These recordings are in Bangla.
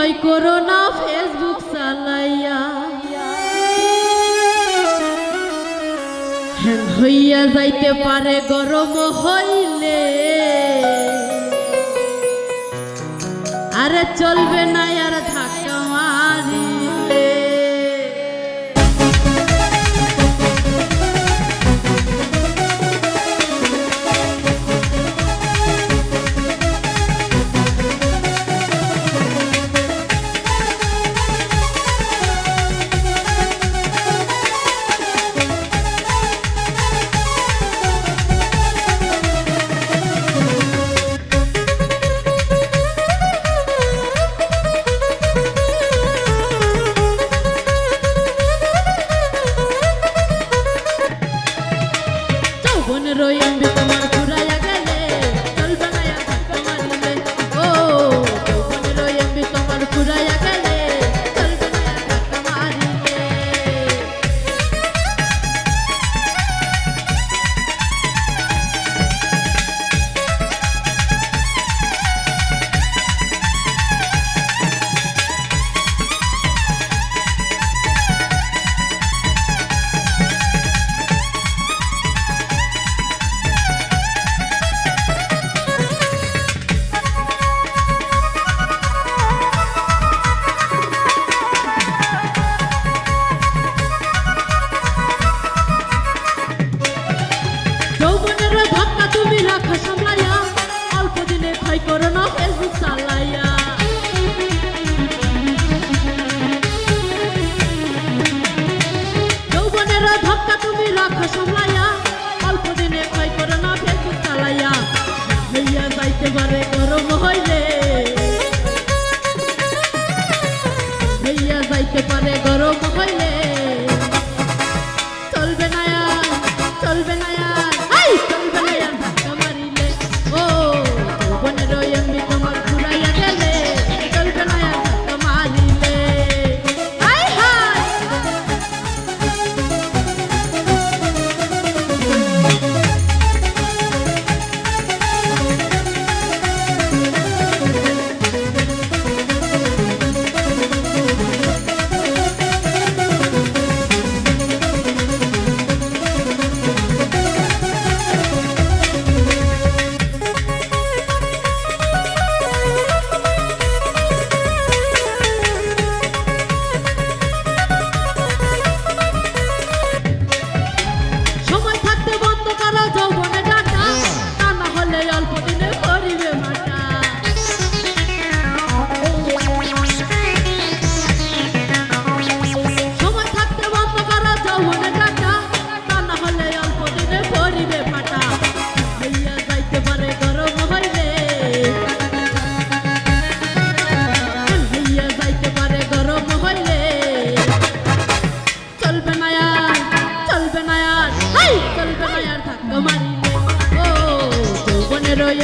ভয় করো না ফেসবুক চালাইয়া। হইয়া যাইতে পারে গরম হইলে। আরে চলবে না আর yang bisa mati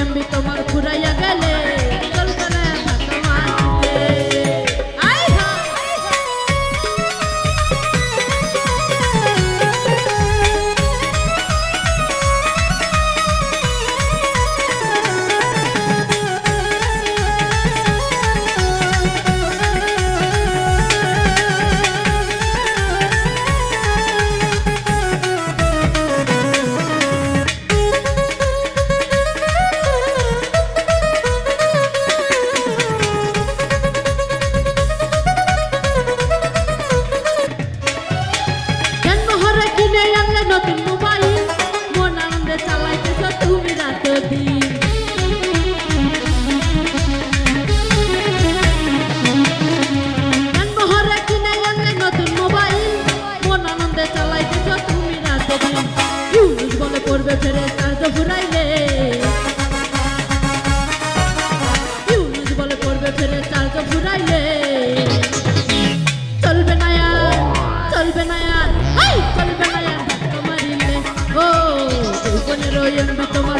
আমি তোমার ফুরাইয়া গেলে। ಎಂದು ತಮ್ಮ